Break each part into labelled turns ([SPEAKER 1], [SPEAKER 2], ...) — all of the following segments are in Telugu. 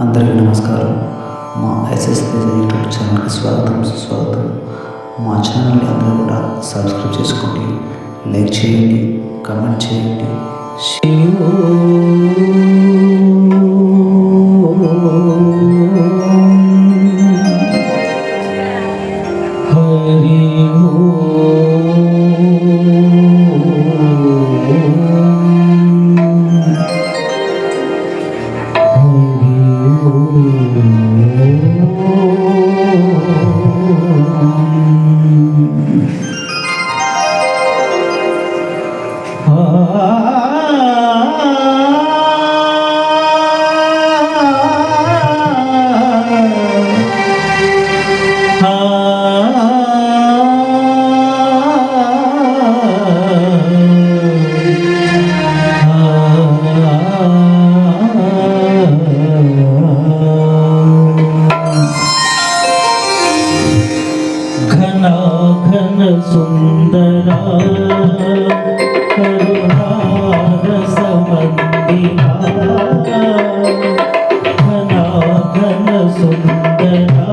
[SPEAKER 1] అందరికీ నమస్కారం. మా ఎస్ఎస్ యూట్యూబ్ ఛానల్కి స్వాగతం సుస్వాగతం. మా ఛానల్ని అందరూ కూడా సబ్స్క్రైబ్ చేసుకోండి లైక్ చేయండి కమెంట్ చేయండి. अधन सुन्दरा घना सपणा सुन्दरा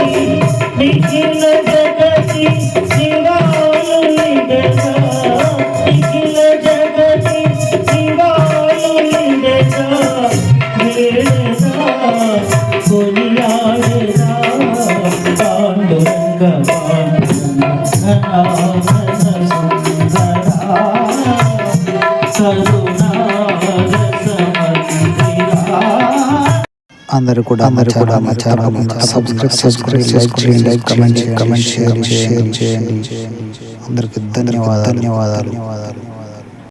[SPEAKER 2] అందరూ కూడా అందరూ కూడా మా ఛానల్ సబ్స్క్రైబ్ లైక్ చేయండి like comment comment share share చేయండి. అందరికి ధన్యవాదాలు. ధన్యవాదాలు.